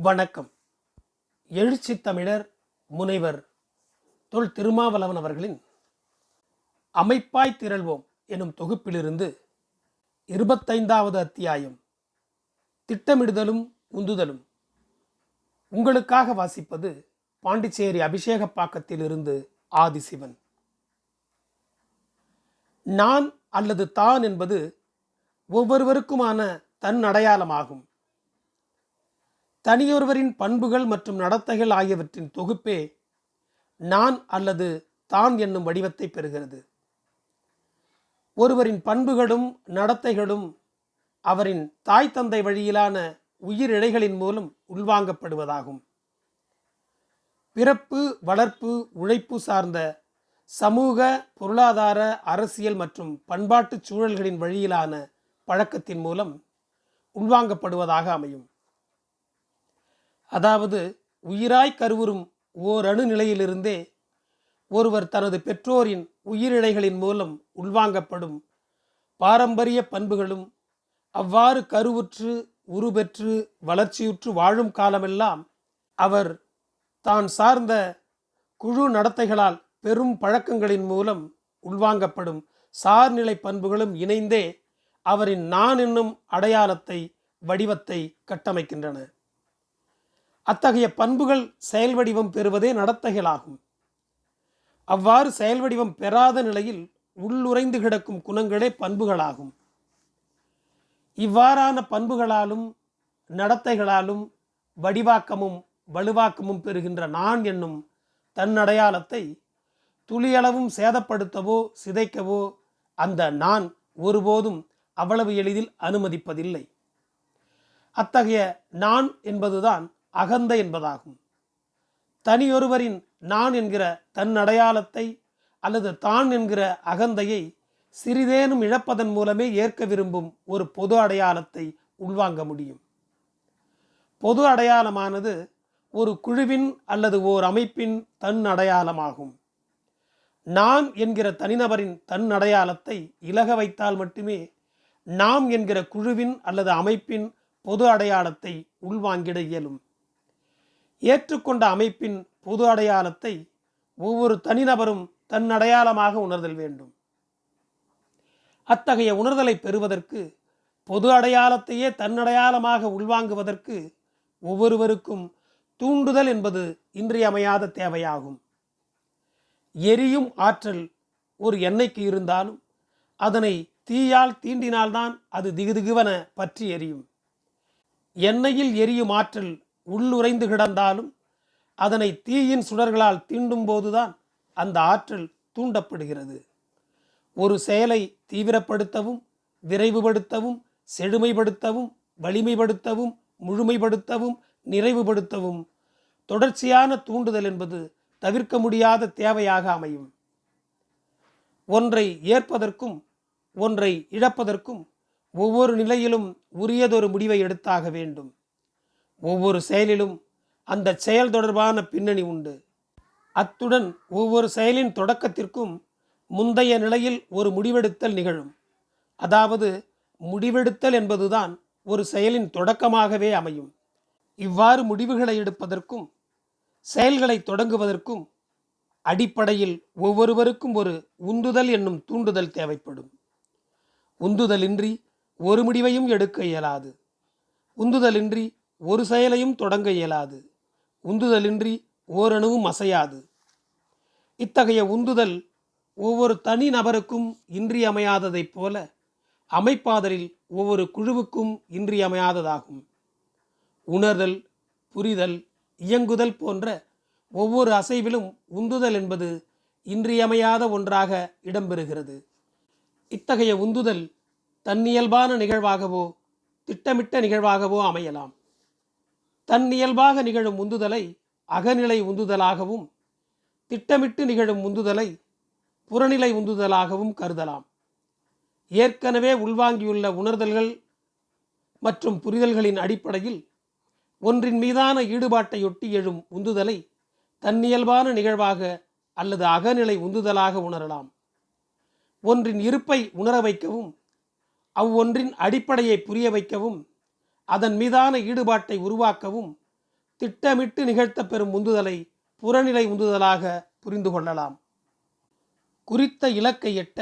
வணக்கம். எழுச்சி தமிழர் முனைவர் தொல் திருமாவளவன் அவர்களின் அமைப்பாய் திரள்வோம் எனும் தொகுப்பிலிருந்து இருபத்தைந்தாவது அத்தியாயம் திட்டமிடுதலும் உந்துதலும். உங்களுக்காக வாசிப்பது பாண்டிச்சேரி அபிஷேகப்பாக்கத்திலிருந்து ஆதிசிவன். நான் அல்லது தான் என்பது ஒவ்வொருவருக்குமான தன் அடையாளமாகும் தனியொருவரின் பண்புகள் மற்றும் நடத்தைகள் ஆகியவற்றின் தொகுப்பே நான் அல்லது தான் என்னும் வடிவத்தை பெறுகிறது. ஒருவரின் பண்புகளும் நடத்தைகளும் அவரின் தாய் தந்தை வழியிலான உயிரிழைகளின் மூலம் உள்வாங்கப்படுவதாகும். பிறப்பு வளர்ப்பு உழைப்பு சார்ந்த சமூக பொருளாதார அரசியல் மற்றும் பண்பாட்டு சூழல்களின் வழியிலான பழக்கத்தின் மூலம் உள்வாங்கப்படுவதாக அமையும். அதாவது உயிராய் கருவுறும் ஓரணு நிலையிலிருந்தே ஒருவர் தனது பெற்றோரின் உயிரிழைகளின் மூலம் உள்வாங்கப்படும் பாரம்பரிய பண்புகளும் அவ்வாறு கருவுற்று உருபெற்று வளர்ச்சியுற்று வாழும் காலமெல்லாம் அவர் தான் சார்ந்த குழு நடத்தைகளால் பெரும் பழக்கங்களின் மூலம் உள்வாங்கப்படும் சார்நிலை பண்புகளும் இணைந்தே அவரின் நான் என்னும் அடையாளத்தை வடிவத்தை கட்டமைக்கின்றன. அத்தகைய பண்புகள் செயல் வடிவம் பெறுவதே நடத்தைகளாகும். அவ்வாறு செயல் வடிவம் பெறாத நிலையில் உள்ளுரைந்து கிடக்கும் குணங்களே பண்புகளாகும். இவ்வாறான பண்புகளாலும் நடத்தைகளாலும் வடிவாக்கமும் வலுவாக்கமும் பெறுகின்ற நான் என்னும் தன்னடையாளத்தை துளியளவும் சேதப்படுத்தவோ சிதைக்கவோ அந்த நான் ஒருபோதும் அவ்வளவு எளிதில் அனுமதிப்பதில்லை. அத்தகைய நான் என்பதுதான் அகந்தை என்பதாகும். தனியொருவரின் நான் என்கிற தன் அடையாளத்தை அல்லது தான் என்கிற அகந்தையை சிறிதேனும் இழப்பதன் மூலமே ஏற்க விரும்பும் ஒரு பொது அடையாளத்தை உள்வாங்க முடியும். பொது அடையாளமானது ஒரு குழுவின் அல்லது ஓர் அமைப்பின் தன் அடையாளமாகும் நான் என்கிற தனிநபரின் தன் அடையாளத்தை இலக வைத்தால் மட்டுமே நாம் என்கிற குழுவின் அல்லது அமைப்பின் பொது அடையாளத்தை உள்வாங்கிட இயலும். ஏற்றுக்கொண்ட அமைப்பின் பொது அடையாளத்தை ஒவ்வொரு தனிநபரும் தன் அடையாளமாக உணர்தல் வேண்டும். அத்தகைய உணர்தலை பெறுவதற்கு பொது அடையாளத்தையே தன்னடையாளமாக உள்வாங்குவதற்கு ஒவ்வொருவருக்கும் தூண்டுதல் என்பது இன்றியமையாத தேவையாகும். எரியும் ஆற்றல் ஒரு எண்ணெய்க்கு இருந்தாலும் அதனை தீயால் தீண்டினால்தான் அது திகுதிகுவன பற்றி எரியும். எண்ணெயில் எரியும் ஆற்றல் உள்ளுரைந்து கிடந்தாலும் அதனை தீயின் சுடர்களால் தீண்டும் போதுதான் அந்த ஆற்றல் தூண்டப்படுகிறது. ஒரு செயலை தீவிரப்படுத்தவும் விரைவுபடுத்தவும் செழுமைப்படுத்தவும் வலிமைப்படுத்தவும் முழுமைப்படுத்தவும் நிறைவுபடுத்தவும் தொடர்ச்சியான தூண்டுதல் என்பது தவிர்க்க முடியாத தேவையாக அமையும். ஒன்றை ஏற்பதற்கும் ஒன்றை இழப்பதற்கும் ஒவ்வொரு நிலையிலும் உரியதொரு முடிவை எடுத்தாக வேண்டும். ஒவ்வொரு செயலிலும் அந்த செயல் தொடர்பான பின்னணி உண்டு. அத்துடன் ஒவ்வொரு செயலின் தொடக்கத்திற்கும் முந்தைய நிலையில் ஒரு முடிவெடுத்தல் நிகழும். அதாவது முடிவெடுத்தல் என்பதுதான் ஒரு செயலின் தொடக்கமாகவே அமையும். இவ்வாறு முடிவுகளை எடுப்பதற்கும் செயல்களை தொடங்குவதற்கும் அடிப்படையில் ஒவ்வொருவருக்கும் ஒரு உந்துதல் என்னும் தூண்டுதல் தேவைப்படும். உந்துதலின்றி ஒரு முடிவையும் எடுக்க இயலாது. உந்துதலின்றி ஒரு செயலையும் தொடங்க இயலாது. உந்துதலின்றி ஓரணுவும் அசையாது. இத்தகைய உந்துதல் ஒவ்வொரு தனி நபருக்கும் இன்றியமையாததைப் போல அமைப்பாதலில் ஒவ்வொரு குழுவுக்கும் இன்றியமையாததாகும். உணர்தல் புரிதல் இயங்குதல் போன்ற ஒவ்வொரு அசைவிலும் உந்துதல் என்பது இன்றியமையாத ஒன்றாக இடம்பெறுகிறது. இத்தகைய உந்துதல் தன்னியல்பான நிகழ்வாகவோ திட்டமிட்ட நிகழ்வாகவோ அமையலாம். தன்னியல்பாக நிகழும் உந்துதலை அகநிலை உந்துதலாகவும் திட்டமிட்டு நிகழும் உந்துதலை புறநிலை உந்துதலாகவும் கருதலாம். ஏற்கனவே உள்வாங்கியுள்ள உணர்தல்கள் மற்றும் புரிதல்களின் அடிப்படையில் ஒன்றின் மீதான ஈடுபாட்டையொட்டி எழும் உந்துதலை தன்னியல்பான நிகழ்வாக அல்லது அகநிலை உந்துதலாக உணரலாம். ஒன்றின் இருப்பை உணர வைக்கவும் அவ்வொன்றின் அடிப்படையை புரிய வைக்கவும் அதன் மீதான ஈடுபாட்டை உருவாக்கவும் திட்டமிட்டு நிகழ்த்தப்பெறும் உந்துதலை புறநிலை உந்துதலாக புரிந்து கொள்ளலாம். குறித்த இலக்கை எட்ட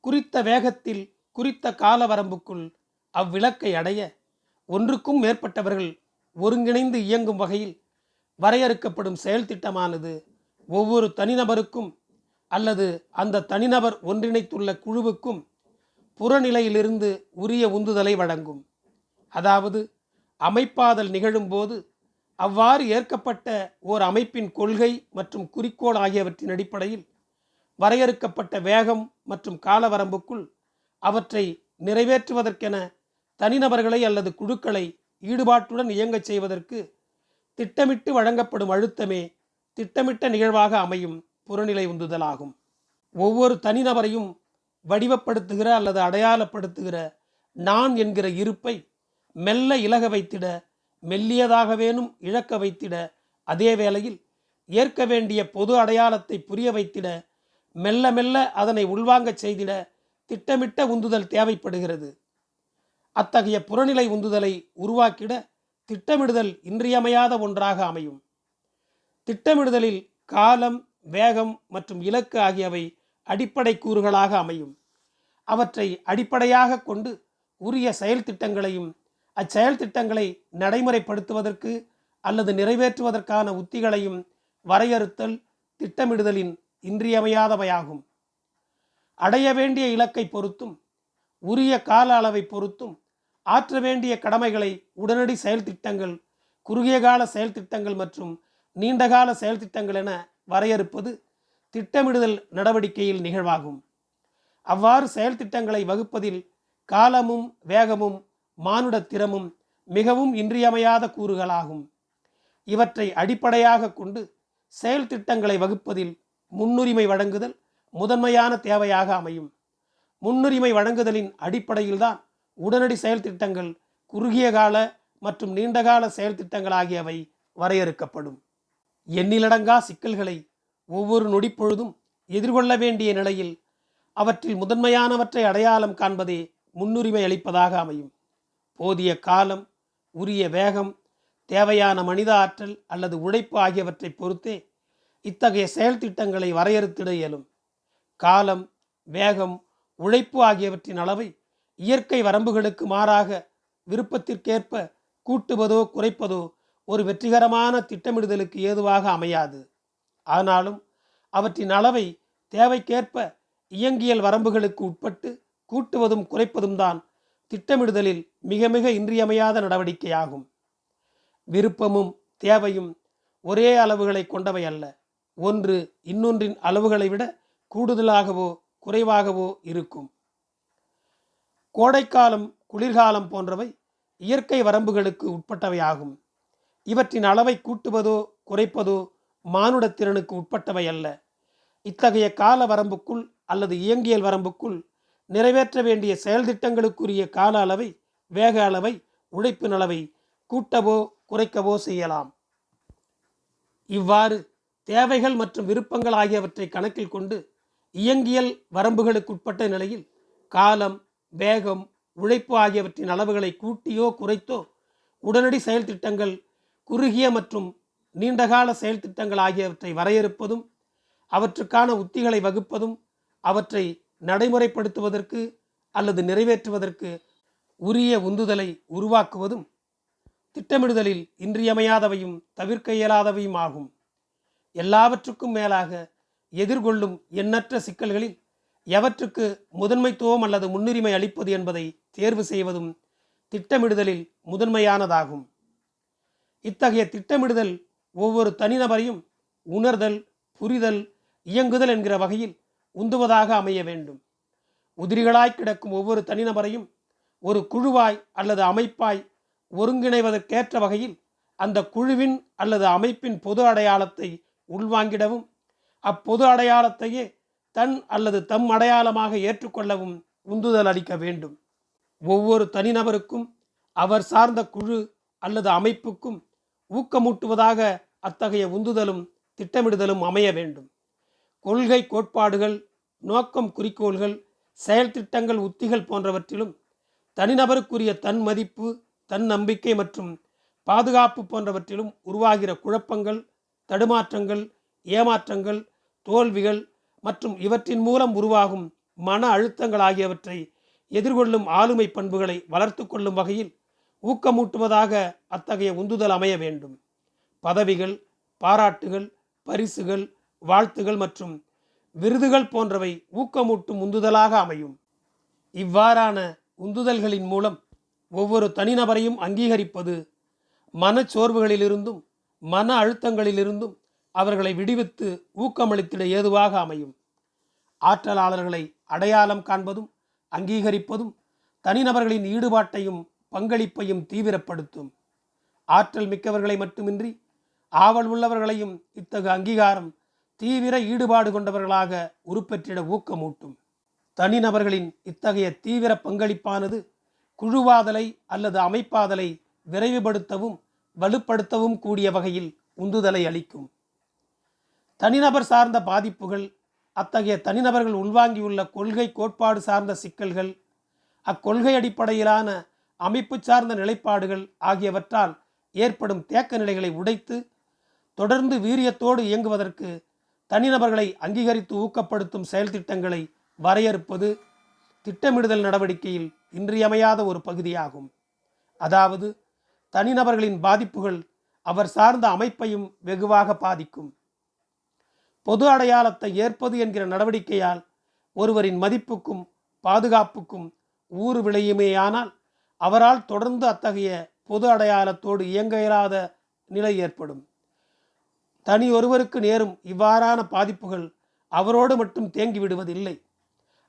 குறித்த வேகத்தில் குறித்த கால வரம்புக்குள் அவ்விலக்கை அடைய ஒன்றுக்கும் மேற்பட்டவர்கள் ஒருங்கிணைந்து இயங்கும் வகையில் வரையறுக்கப்படும் செயல் திட்டமானது ஒவ்வொரு தனிநபருக்கும் அல்லது அந்த தனிநபர் ஒன்றிணைத்துள்ள குழுவுக்கும் புறநிலையிலிருந்து உரிய உந்துதலை வழங்கும். அதாவது அமைப்பாதல் நிகழும்போது அவ்வாறு ஏற்கப்பட்ட ஓர் அமைப்பின் கொள்கை மற்றும் குறிக்கோள் ஆகியவற்றின் அடிப்படையில் வரையறுக்கப்பட்ட வேகம் மற்றும் காலவரம்புக்குள் அவற்றை நிறைவேற்றுவதற்கென தனிநபர்களை அல்லது குழுக்களை ஈடுபாட்டுடன் இயங்கச் செய்வதற்கு திட்டமிட்டு வழங்கப்படும் அழுத்தமே திட்டமிட்ட நிகழ்வாக அமையும் புறநிலை உந்துதலாகும். ஒவ்வொரு தனிநபரையும் வடிவப்படுத்துகிற அல்லது அடையாளப்படுத்துகிற நான் என்கிற இருப்பை மெல்ல இலக வைத்திட மெல்லியதாகவேனும் இழக்க வைத்திட அதே வேளையில் ஏற்க வேண்டிய பொது அடையாளத்தை புரிய வைத்திட மெல்ல மெல்ல அதனை உள்வாங்கச் செய்திட திட்டமிட்ட உந்துதல் தேவைப்படுகிறது. அத்தகைய புறநிலை உந்துதலை உருவாக்கிட திட்டமிடுதல் இன்றியமையாத ஒன்றாக அமையும். திட்டமிடுதலில் காலம் வேகம் மற்றும் இலக்கு ஆகியவை அடிப்படை கூறுகளாக அமையும். அவற்றை அடிப்படையாக கொண்டு உரிய செயல் திட்டங்களையும் அச்செயல் திட்டங்களை நடைமுறைப்படுத்துவதற்கு அல்லது நிறைவேற்றுவதற்கான உத்திகளையும் வரையறுத்தல் திட்டமிடுதலின் இன்றியமையாதவையாகும். அடைய வேண்டிய இலக்கை பொறுத்தும் உரிய கால அளவை பொறுத்தும் ஆற்ற வேண்டிய கடமைகளை உடனடி செயல் திட்டங்கள் குறுகிய கால செயல் திட்டங்கள் மற்றும் நீண்டகால செயல் திட்டங்கள் என வரையறுப்பது திட்டமிடுதல் நடவடிக்கையில் நிகழ்வாகும். அவ்வாறு செயல் திட்டங்களை வகுப்பதில் காலமும் வேகமும் மானுட திறமும் மிகவும் இன்றியமையாத கூறுகளாகும். இவற்றை அடிப்படையாக கொண்டு செயல் திட்டங்களை வகுப்பதில் முன்னுரிமை வழங்குதல் முதன்மையான தேவையாக அமையும். முன்னுரிமை வழங்குதலின் அடிப்படையில்தான் உடனடி செயல் திட்டங்கள் குறுகிய கால மற்றும் நீண்டகால செயல் திட்டங்கள் ஆகியவை வரையறுக்கப்படும். எண்ணிலடங்கா சிக்கல்களை ஒவ்வொரு நொடிப்பொழுதும் எதிர்கொள்ள வேண்டிய நிலையில் அவற்றில் முதன்மையானவற்றை அடையாளம் காண்பதே முன்னுரிமை அளிப்பதாக அமையும். போதிய காலம் உரிய வேகம் தேவையான மனித ஆற்றல் அல்லது உழைப்பு ஆகியவற்றை பொறுத்தே இத்தகைய செயல் திட்டங்களை வரையறுத்திட இயலும். காலம் வேகம் உழைப்பு ஆகியவற்றின் அளவை இயற்கை வரம்புகளுக்கு மாறாக விருப்பத்திற்கேற்ப கூட்டுவதோ குறைப்பதோ ஒரு வெற்றிகரமான திட்டமிடுதலுக்கு ஏதுவாக அமையாது. ஆனாலும் அவற்றின் அளவை தேவைக்கேற்ப இயங்கியல் வரம்புகளுக்கு உட்பட்டு கூட்டுவதும் குறைப்பதும் தான் திட்டமிடுதலில் மிக மிக இன்றியமையாத நடவடிக்கையாகும். விருப்பமும் தேவையும் ஒரே அளவுகளை கொண்டவை அல்ல. ஒன்று இன்னொன்றின் அளவுகளை விட கூடுதலாகவோ குறைவாகவோ இருக்கும். கோடைக்காலம் குளிர்காலம் போன்றவை இயற்கை வரம்புகளுக்கு உட்பட்டவையாகும். இவற்றின் அளவை கூட்டுவதோ குறைப்பதோ மானுட திறனுக்கு உட்பட்டவை அல்ல. இத்தகைய கால வரம்புக்குள் அல்லது இயங்கியல் வரம்புக்குள் நிறைவேற்ற வேண்டிய செயல்திட்டங்களுக்குரிய கால அளவை வேக அளவை உழைப்பின் அளவை கூட்டவோ குறைக்கவோ செய்யலாம். இவ்வாறு தேவைகள் மற்றும் விருப்பங்கள் ஆகியவற்றை கணக்கில் கொண்டு இயங்கியல் வரம்புகளுக்குட்பட்ட நிலையில் காலம் வேகம் உழைப்பு ஆகியவற்றின் அளவுகளை கூட்டியோ குறைத்தோ உடனடி செயல் திட்டங்கள் குறுகிய மற்றும் நீண்டகால செயல் திட்டங்கள் ஆகியவற்றை வரையறுப்பதும் அவற்றுக்கான உத்திகளை வகுப்பதும் அவற்றை நடைமுறைப்படுத்துவதற்கு அல்லது நிறைவேற்றுவதற்கு உரிய உந்துதலை உருவாக்குவதும் திட்டமிடுதலில் இன்றியமையாதவையும் தவிர்க்க இயலாதவையும் ஆகும். எல்லாவற்றுக்கும் மேலாக எதிர்கொள்ளும் எண்ணற்ற சிக்கல்களில் எவற்றுக்கு முதன்மைத்துவம் அல்லது முன்னுரிமை அளிப்பது என்பதை தேர்வு செய்வதும் திட்டமிடுதலில் முதன்மையானதாகும். இத்தகைய திட்டமிடுதல் ஒவ்வொரு தனிநபரையும் உணர்தல் புரிதல் இயங்குதல் என்கிற வகையில் உந்துவதாக அமைய வேண்டும். உதிரிகளாய் கிடக்கும் ஒவ்வொரு தனிநபரையும் ஒரு குழுவாய் அல்லது அமைப்பாய் ஒருங்கிணைவதற்கேற்ற வகையில் அந்த குழுவின் அல்லது அமைப்பின் பொது அடையாளத்தை உள்வாங்கிடவும் அப்பொது அடையாளத்தையே தன் அல்லது தம் அடையாளமாக ஏற்றுக்கொள்ளவும் உந்துதல் அளிக்க வேண்டும். ஒவ்வொரு தனிநபருக்கும் அவர் சார்ந்த குழு அல்லது அமைப்புக்கும் ஊக்கமூட்டுவதாக அத்தகைய உந்துதலும் திட்டமிடுதலும் அமைய வேண்டும். கொள்கை கோட்பாடுகள் நோக்கம் குறிக்கோள்கள் செயல் திட்டங்கள் உத்திகள் போன்றவற்றிலும் தனிநபருக்குரிய தன் மதிப்பு தன் நம்பிக்கை மற்றும் பாதுகாப்பு போன்றவற்றிலும் உருவாகிற குழப்பங்கள் தடுமாற்றங்கள் ஏமாற்றங்கள் தோல்விகள் மற்றும் இவற்றின் மூலம் உருவாகும் மன அழுத்தங்கள் ஆகியவற்றை எதிர்கொள்ளும் ஆளுமை பண்புகளை வளர்த்து கொள்ளும் வகையில் ஊக்கமூட்டுவதாக அத்தகைய உந்துதல் அமைய வேண்டும். பதவிகள் பாராட்டுகள் பரிசுகள் வாழ்த்துகள் மற்றும் விருதுகள் போன்றவை ஊக்கமூட்டும் உந்துதலாக அமையும். இவ்வாறான உந்துதல்களின் மூலம் ஒவ்வொரு தனிநபரையும் அங்கீகரிப்பது மனச்சோர்வுகளிலிருந்தும் மன அழுத்தங்களிலிருந்தும் அவர்களை விடுவித்து ஊக்கமளித்திட ஏதுவாக அமையும். ஆற்றலாளர்களை அடையாளம் காண்பதும் அங்கீகரிப்பதும் தனிநபர்களின் ஈடுபாட்டையும் பங்களிப்பையும் தீவிரப்படுத்தும். ஆற்றல் மிக்கவர்களை மட்டுமின்றி ஆவல் உள்ளவர்களையும் இத்தகு அங்கீகாரம் தீவிர ஈடுபாடு கொண்டவர்களாக உருப்பெற்றிட ஊக்கமூட்டும். தனிநபர்களின் இத்தகைய தீவிர பங்களிப்பானது குழுவாதலை அல்லது அமைப்பாதலை விரைவுபடுத்தவும் வலுப்படுத்தவும் கூடிய வகையில் உந்துதலை அளிக்கும். தனிநபர் சார்ந்த பாதிப்புகள் அத்தகைய தனிநபர்கள் உள்வாங்கியுள்ள கொள்கை கோட்பாடு சார்ந்த சிக்கல்கள் அக்கொள்கை அடிப்படையிலான அமைப்பு சார்ந்த நிலைப்பாடுகள் ஆகியவற்றால் ஏற்படும் தேக்க நிலைகளை உடைத்து தொடர்ந்து வீரியத்தோடு இயங்குவதற்கு தனிநபர்களை அங்கீகரித்து ஊக்கப்படுத்தும் செயல் திட்டங்களை வரையறுப்பது திட்டமிடுதல் நடவடிக்கையில் இன்றியமையாத ஒரு பகுதியாகும். அதாவது தனிநபர்களின் பாதிப்புகள் அவர் சார்ந்த அமைப்பையும் வெகுவாக பாதிக்கும். பொது அடையாளத்தை ஏற்பது என்கிற நடவடிக்கையால் ஒருவரின் மதிப்புக்கும் பாதுகாப்புக்கும் ஊறு விளையுமேயானால் அவரால் தொடர்ந்து அத்தகைய பொது அடையாளத்தோடு இயங்க இயலாத நிலை ஏற்படும். தனி ஒருவருக்கு நேரும் இவ்வாறான பாதிப்புகள் அவரோடு மட்டும் தேங்கி விடுவதில்லை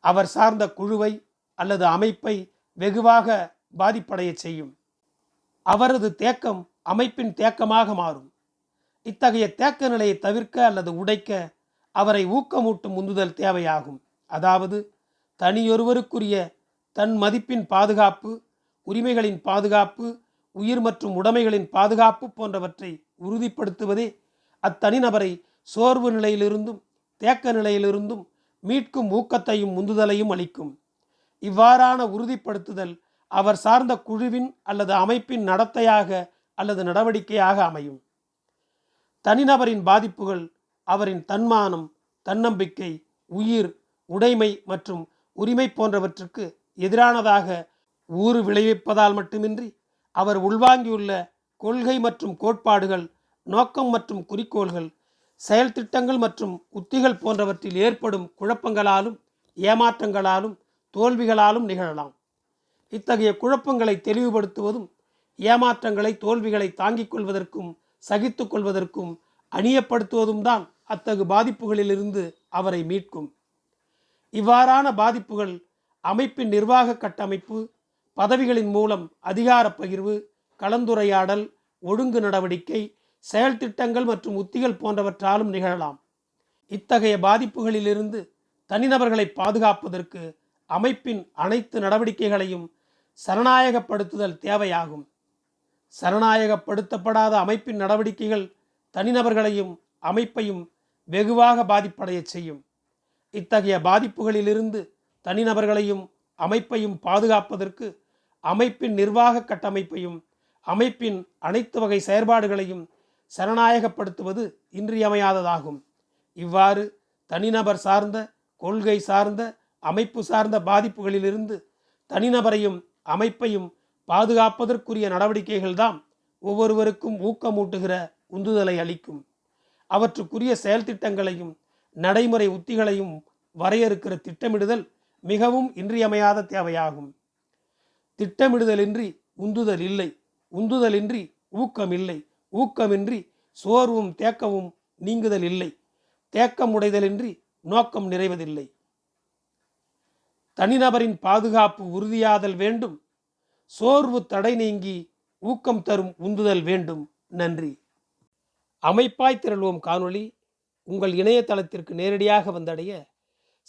அவர் சார்ந்த குழுவை அல்லது அமைப்பை வெகுவாக பாதிப்படைய செய்யும். அவரது தேக்கம் அமைப்பின் தேக்கமாக மாறும். இத்தகைய தேக்க நிலையை தவிர்க்க அல்லது உடைக்க அவரை ஊக்கமூட்டும் உந்துதல் தேவையாகும். அதாவது தனியொருவருக்குரிய தன் மதிப்பின் பாதுகாப்பு உரிமைகளின் பாதுகாப்பு உயிர் மற்றும் உடைமைகளின் பாதுகாப்பு போன்றவற்றை உறுதிப்படுத்துவதே அத்தனிநபரை சோர்வு நிலையிலிருந்தும் தேக்க நிலையிலிருந்தும் மீட்கும் ஊக்கத்தையும் உந்துதலையும் அளிக்கும். இவ்வாறான உறுதிப்படுத்துதல் அவர் சார்ந்த குழுவின் அல்லது அமைப்பின் நடத்தையாக அல்லது நடவடிக்கையாக அமையும். தனிநபரின் பாதிப்புகள் அவரின் தன்மானம் தன்னம்பிக்கை உயிர் உடைமை மற்றும் உரிமை போன்றவற்றுக்கு எதிரானதாக ஊறு விளைவிப்பதால் மட்டுமின்றி அவர் உள்வாங்கியுள்ள கொள்கை மற்றும் கோட்பாடுகள் நோக்கம் மற்றும் குறிக்கோள்கள் செயல் திட்டங்கள் மற்றும் உத்திகள் போன்றவற்றில் ஏற்படும் குழப்பங்களாலும் ஏமாற்றங்களாலும் தோல்விகளாலும் நிகழலாம். இத்தகைய குழப்பங்களை தெளிவுபடுத்துவதும் ஏமாற்றங்களை தோல்விகளை தாங்கிக் கொள்வதற்கும் சகித்து கொள்வதற்கும் அணியப்படுத்துவதும் தான் அத்தகு பாதிப்புகளிலிருந்து அவரை மீட்கும். இவ்வாறான பாதிப்புகள் அமைப்பின் நிர்வாக கட்டமைப்பு பதவிகளின் மூலம் அதிகார பகிர்வு கலந்துரையாடல் ஒழுங்கு நடவடிக்கை செயல் திட்டங்கள் மற்றும் உத்திகள் போன்றவற்றாலும் நிகழலாம். இத்தகைய பாதிப்புகளிலிருந்து தனிநபர்களை பாதுகாப்பதற்கு அமைப்பின் அனைத்து நடவடிக்கைகளையும் சரணாயகப்படுத்துதல் தேவையாகும். சரணாயகப்படுத்தப்படாத அமைப்பின் நடவடிக்கைகள் தனிநபர்களையும் அமைப்பையும் வெகுவாக பாதிப்படைய செய்யும். இத்தகைய பாதிப்புகளிலிருந்து தனிநபர்களையும் அமைப்பையும் பாதுகாப்பதற்கு அமைப்பின் நிர்வாக கட்டமைப்பையும் அமைப்பின் அனைத்து வகை செயற்பாடுகளையும் சரணாயகப்படுத்துவது இன்றியமையாததாகும். இவ்வாறு தனிநபர் சார்ந்த கொள்கை சார்ந்த அமைப்பு சார்ந்த பாதிப்புகளிலிருந்து தனிநபரையும் அமைப்பையும் பாதுகாப்பதற்குரிய நடவடிக்கைகள்தான் ஒவ்வொருவருக்கும் ஊக்கமூட்டுகிற உந்துதலை அளிக்கும். அவற்றுக்குரிய செயல்திட்டங்களையும் நடைமுறை உத்திகளையும் வரையறுக்கிற திட்டமிடுதல் மிகவும் இன்றியமையாத தேவையாகும். திட்டமிடுதலின்றி உந்துதல் இல்லை உந்துதலின்றி ஊக்கம் இல்லை ஊக்கமின்றி சோர்வும் தேக்கமும் நீங்குதல் இல்லை. தேக்கம் உடைதலின்றி நோக்கம் நிறைவதில்லை. தனிநபரின் பாதுகாப்பு உறுதியாதல் வேண்டும். சோர்வு தடை நீங்கி ஊக்கம் தரும் உந்துதல் வேண்டும். நன்றி. அமைப்பாய் திரள்வோம் காணொளி. உங்கள் இணையதளத்திற்கு நேரடியாக வந்தடைய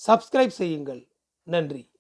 சப்ஸ்கிரைப் செய்யுங்கள். நன்றி.